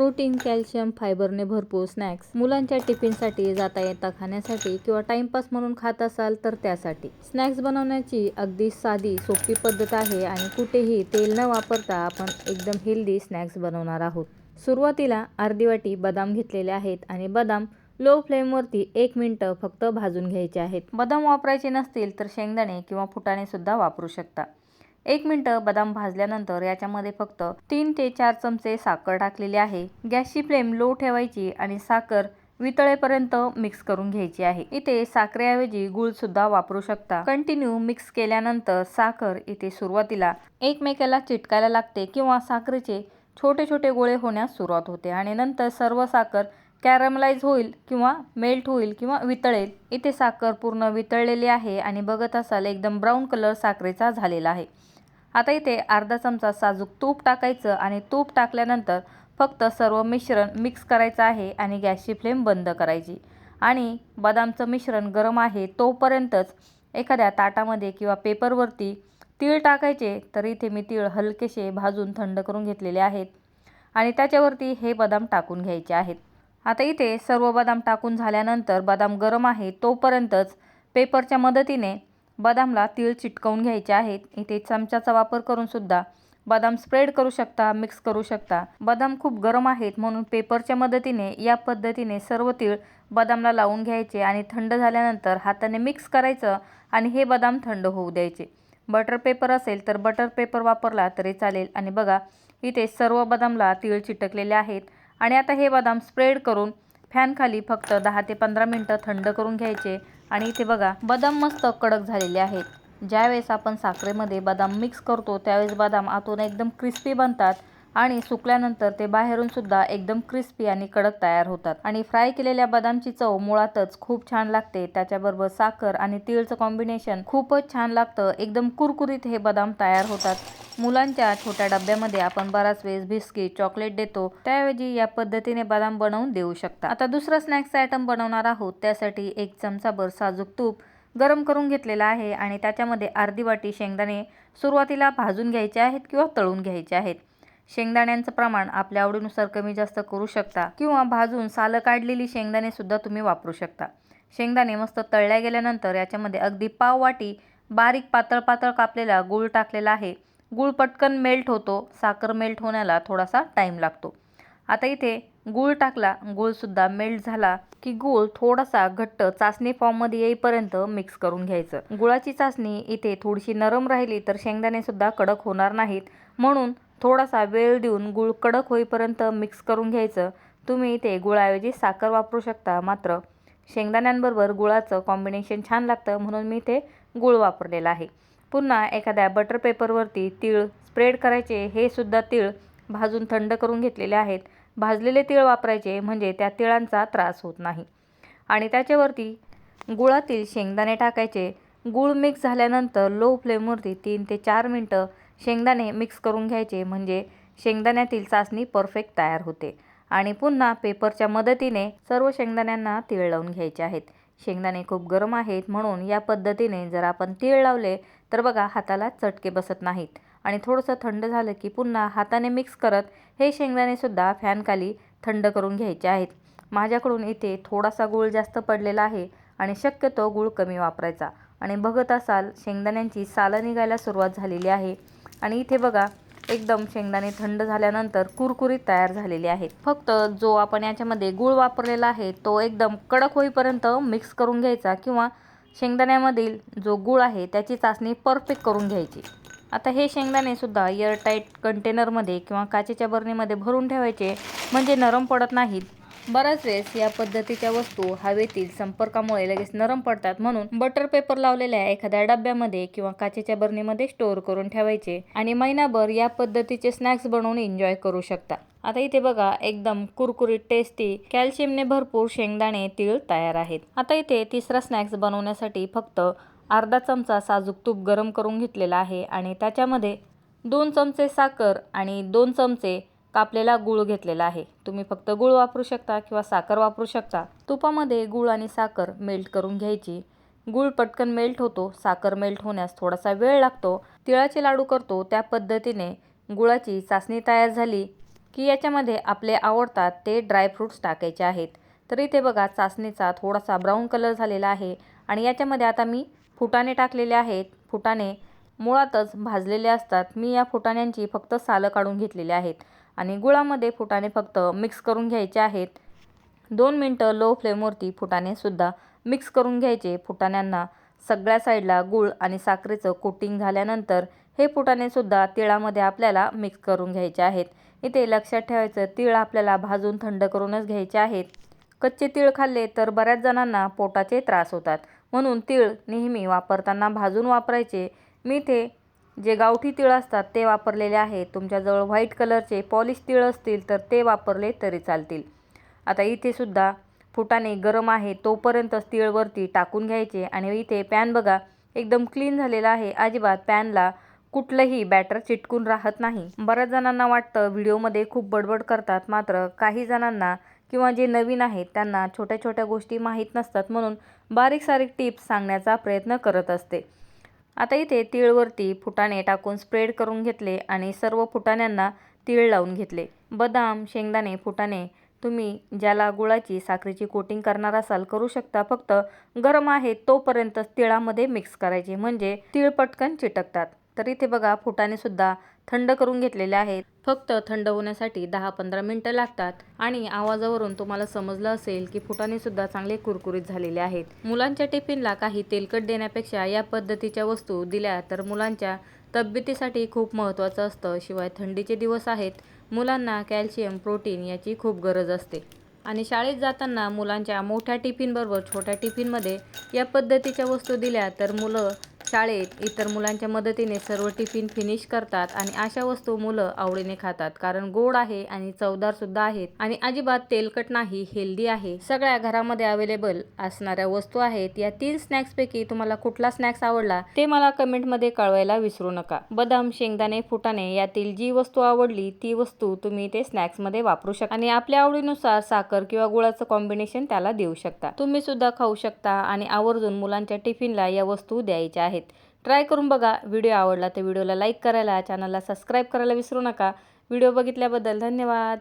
Protein calcium फायबरने भरपूर snacks मुलांच्या टिफिनसाठी जाता येता खाण्यासाठी किंवा टाइमपास म्हणून खात असाल तर त्यासाठी. स्नॅक्स बनवण्याची अगदी साधी सोपी पद्धत आहे आणि कुठेही तेल न वापरता आपण एकदम हेल्दी स्नॅक्स बनवणार आहोत. सुरुवातीला अर्धी वाटी बदाम घेतलेले आहेत आणि बदाम लो फ्लेमवरती एक मिनटं फक्त भाजून घ्यायचे आहेत. बदाम वापरायचे नसतील तर शेंगदाणे किंवा फुटाणे सुद्धा वापरू शकता. एक मिनटं बदाम भाजल्यानंतर याच्यामध्ये फक्त तीन ते चार चमचे साखर टाकलेली आहे. गॅसची फ्लेम लो ठेवायची आणि साखर वितळेपर्यंत मिक्स करून घ्यायची आहे. इथे साखरेऐवजी गुळ सुद्धा वापरू शकता. कंटिन्यू मिक्स केल्यानंतर साखर इथे सुरुवातीला एकमेकाला चिटकायला लागते किंवा साखरेचे छोटे छोटे गोळे होण्यास सुरुवात होते आणि नंतर सर्व साखर कॅरमलाइज होईल किंवा मेल्ट होईल किंवा वितळेल. इथे साखर पूर्ण वितळलेली आहे आणि बघत असाल एकदम ब्राऊन कलर साखरेचा झालेला आहे. आता इथे अर्धा चमचा साजूक तूप टाकायचं आणि तूप टाकल्यानंतर फक्त सर्व मिश्रण मिक्स करायचं आहे आणि गॅसची फ्लेम बंद करायची. आणि बदामचं मिश्रण गरम आहे तोपर्यंतच एखाद्या ताटामध्ये किंवा पेपरवरती तीळ टाकायचे तर इथे मी तीळ हलकेसे भाजून थंड करून घेतलेले आहेत. आणि त्याच्यावरती हे बदाम टाकून घ्यायचे आहेत. आता इथे सर्व बदाम टाकून झाल्यानंतर बदाम गरम आहे तोपर्यंतच पेपरच्या मदतीने बदामला तीळ चिटकवून घ्यायचे आहेत. इथे चमच्याचा वापर करून सुद्धा बदाम स्प्रेड करू शकता मिक्स करू शकता. बदाम खूप गरम आहेत म्हणून पेपरच्या मदतीने या पद्धतीने सर्व तीळ बदामला लावून घ्यायचे आणि थंड झाल्यानंतर हाताने मिक्स करायचं आणि हे बदाम थंड होऊ द्यायचे. बटर पेपर असेल तर बटर पेपर वापरला तरी चालेल. आणि बघा इथे सर्व बदामला तीळ चिटकलेले आहेत. आणि आता हे बदाम स्प्रेड करून फॅनखाली फक्त दहा ते पंधरा मिनटं थंड करून घ्यायचे. आणि इथे बघा बदाम मस्त कडक झालेले आहेत. ज्यावेळेस आपण साखरेमध्ये बदाम मिक्स करतो त्यावेळेस बदाम आतून एकदम क्रिस्पी बनतात आणि सुकल्यानंतर ते बाहेरून सुद्धा एकदम क्रिस्पी आणि कडक तयार होतात. आणि फ्राय केलेल्या बदामची चव मुळातच खूप छान लागते. त्याच्याबरोबर साखर आणि तीळचं कॉम्बिनेशन खूपच छान लागतं. एकदम कुरकुरीत हे बदाम तयार होतात. मुलांच्या छोट्या डब्यामध्ये आपण बराच वेळेस बिस्किट चॉकलेट देतो. त्याऐवजी या पद्धतीने बदाम बनवून देऊ शकता. आता दुसरा स्नॅक्स आयटम बनवणार आहोत. त्यासाठी एक चमचाभर साजूक तूप गरम करून घेतलेला आहे आणि त्याच्यामध्ये अर्धी वाटी शेंगदाणे सुरुवातीला भाजून घ्यायचे आहेत किंवा तळून घ्यायचे आहेत. शेंगदाण्यांचं प्रमाण आपल्या आवडीनुसार कमी जास्त करू शकता किंवा भाजून सालं काढलेली शेंगदाणे सुद्धा तुम्ही वापरू शकता. शेंगदाणे मस्त तळल्या गेल्यानंतर याच्यामध्ये अगदी पाव वाटी बारीक पातळ पातळ कापलेला गूळ टाकलेला आहे. गूळ पटकन मेल्ट होतो साखर मेल्ट होण्याला थोडासा टाईम लागतो. आता इथे गूळ टाकला गूळसुद्धा मेल्ट झाला की गूळ थोडासा घट्ट चाचणी फॉर्ममध्ये येईपर्यंत मिक्स करून घ्यायचं. गुळाची चाचणी इथे थोडीशी नरम राहिली तर शेंगदाणेसुद्धा कडक होणार नाहीत. म्हणून थोडासा वेळ देऊन गूळ कडक होईपर्यंत मिक्स करून घ्यायचं. तुम्ही इथे गुळाऐवजी साखर वापरू शकता मात्र शेंगदाण्यांबरोबर गुळाचं कॉम्बिनेशन छान लागतं म्हणून मी इथे गूळ वापरलेला आहे. पुन्हा एखाद्या बटर पेपरवरती तीळ स्प्रेड करायचे हे सुद्धा तीळ भाजून थंड करून घेतलेले आहेत. भाजलेले तीळ वापरायचे म्हणजे त्या तिळांचा त्रास होत नाही. आणि त्याच्यावरती गुळातील शेंगदाणे टाकायचे. गूळ मिक्स झाल्यानंतर लो फ्लेमवरती तीन ते चार मिनटं शेंगदाणे मिक्स करून घ्यायचे म्हणजे शेंगदाण्यातील चाचणी परफेक्ट तयार होते. आणि पुन्हा पेपरच्या मदतीने सर्व शेंगदाण्यांना तीळ लावून घ्यायचे आहेत. शेंगदाणे खूप गरम आहेत म्हणून या पद्धतीने जर आपण तीळ लावले तर बघा हाताला चटके बसत नाहीत. आणि थोडंसं थंड झालं की पुन्हा हाताने मिक्स करत हे शेंगदाणेसुद्धा फॅनखाली थंड करून घ्यायचे आहेत. माझ्याकडून इथे थोडासा गूळ जास्त पडलेला आहे आणि शक्यतो गूळ कमी वापरायचा. आणि बघत असाल शेंगदाण्यांची सालं निघायला सुरुवात झालेली आहे. आणि इथे बघा एकदम शेंगदाणे थंड झाल्यानंतर कुरकुरीत तयार झालेले आहेत. फक्त जो आपण याच्यामध्ये गूळ वापरलेला आहे तो एकदम कडक होईपर्यंत मिक्स करून घ्यायचा किंवा शेंगदाण्यामधील जो गूळ आहे त्याची चाचणी परफेक्ट करून घ्यायची. आता हे शेंगदाणे सुद्धा एअरटाईट कंटेनरमध्ये किंवा काचेच्या बरणीमध्ये भरून ठेवायचे म्हणजे नरम पडत नाहीत. बऱ्याच वेळेस या पद्धतीच्या वस्तू हवेतील संपर्कामुळे लगेच नरम पडतात म्हणून बटर पेपर लावलेल्या एखाद्या डब्यामध्ये किंवा काचेच्या बरणीमध्ये स्टोअर करून ठेवायचे आणि महिनाभर या पद्धतीचे स्नॅक्स बनवून एन्जॉय करू शकता. आता इथे बघा एकदम कुरकुरीत टेस्टी कॅल्शियमने भरपूर शेंगदाणे तीळ तयार आहेत. आता इथे तिसरा स्नॅक्स बनवण्यासाठी फक्त अर्धा चमचा साजूक तूप गरम करून घेतलेला आहे आणि त्याच्यामध्ये दोन चमचे साखर आणि दोन चमचे कापलेला गूळ घेतलेला आहे. तुम्ही फक्त गूळ वापरू शकता किंवा साखर वापरू शकता. तुपामध्ये गूळ आणि साखर मेल्ट करून घ्यायची. गूळ पटकन मेल्ट होतो साखर मेल्ट होण्यास थोडासा वेळ लागतो. तिळाचे लाडू करतो त्या पद्धतीने गुळाची चाचणी तयार झाली. की याच्यामध्ये आपले आवडतात ते ड्रायफ्रूट्स टाकायचे आहेत. तर इथे बघा चाचणीचा थोडासा ब्राऊन कलर झालेला आहे आणि याच्यामध्ये आता मी फुटाणे टाकलेले आहेत. फुटाणे मुळातच भाजलेले असतात. मी या फुटाण्यांची फक्त सालं काढून घेतलेली आहेत आणि गुळामध्ये फुटाणे फक्त मिक्स करून घ्यायचे आहेत. दोन मिनटं लो फ्लेमवरती फुटाणेसुद्धा मिक्स करून घ्यायचे. फुटाण्यांना सगळ्या साईडला गूळ आणि साखरेचं कोटिंग झाल्यानंतर हे फुटाणेसुद्धा तिळामध्ये आपल्याला मिक्स करून घ्यायचे आहेत. इथे लक्षात ठेवायचं तीळ आपल्याला भाजून थंड करूनच घ्यायचे आहेत. कच्चे तीळ खाल्ले तर बऱ्याच जणांना पोटाचे त्रास होतात. म्हणून तीळ नेहमी वापरताना भाजून वापरायचे. मी इथे जे गावठी तीळ असतात ते वापरलेले आहेत तुमच्याजवळ व्हाईट कलरचे पॉलिश तीळ असतील तर ते वापरले तरी चालतील. आता इथे सुद्धा फुटाणे गरम आहे तोपर्यंत तीळवरती टाकून घ्यायचे. आणि इथे पॅन बघा एकदम क्लीन झालेला आहे. अजिबात पॅनला कुठलंही बॅटर चिटकून राहत नाही. बऱ्याच जणांना वाटतं व्हिडिओमध्ये खूप बडबड करतात मात्र काही जणांना किंवा जे नवीन आहेत त्यांना छोट्या छोट्या गोष्टी माहीत नसतात म्हणून बारीक सारीक टिप्स सांगण्याचा प्रयत्न करत असते. आता इथे तीळवरती फुटाणे टाकून स्प्रेड करून घेतले आणि सर्व फुटाण्यांना तीळ लावून घेतले. बदाम शेंगदाणे फुटाणे तुम्ही ज्याला गुळाची साखरेची कोटिंग करणार असाल करू शकता. फक्त गरम आहे तोपर्यंत तिळामध्ये मिक्स करायचे म्हणजे तीळ पटकन चिटकतात. तर इथे बघा फुटाणेसुद्धा थंड करून घेतलेले आहेत. फक्त थंड होण्यासाठी दहा पंधरा मिनटं लागतात. आणि आवाजावरून तुम्हाला समजलं असेल की फुटाणेसुद्धा चांगले कुरकुरीत झालेले आहेत. मुलांच्या टिफिनला काही तेलकट देण्यापेक्षा या पद्धतीच्या वस्तू दिल्या तर मुलांच्या तब्येतीसाठी खूप महत्त्वाचं असतं. शिवाय थंडीचे दिवस आहेत मुलांना कॅल्शियम प्रोटीन याची खूप गरज असते. आणि शाळेत जाताना मुलांच्या मोठ्या टिफिनबरोबर छोट्या टिफिनमध्ये या पद्धतीच्या वस्तू दिल्या तर मुलं शाळेत इतर मुलांच्या मदतीने सर्व टिफिन फिनिश करतात आणि अशा वस्तू मुलं आवडीने खातात. कारण गोड आहे आणि चवदार सुद्धा आहेत आणि अजिबात तेलकट नाही हेल्दी आहे. सगळ्या घरामध्ये अवेलेबल असणाऱ्या वस्तू आहेत. या तीन स्नॅक्सपैकी तुम्हाला कुठला स्नॅक्स आवडला ते मला कमेंटमध्ये कळवायला विसरू नका. बदाम शेंगदाणे फुटाणे यातील जी वस्तू आवडली ती वस्तू तुम्ही ते स्नॅक्समध्ये वापरू शकता आणि आपल्या आवडीनुसार साखर किंवा गुळाचं कॉम्बिनेशन त्याला देऊ शकता. तुम्ही सुद्धा खाऊ शकता आणि आवर्जून मुलांच्या टिफिनला या वस्तू द्यायच्या आहेत. आहेत. ट्राय करून बघा. व्हिडिओ आवडला तर व्हिडिओला लाईक करायला चॅनलला सबस्क्राईब करायला विसरू नका. व्हिडिओ बघितल्याबद्दल धन्यवाद.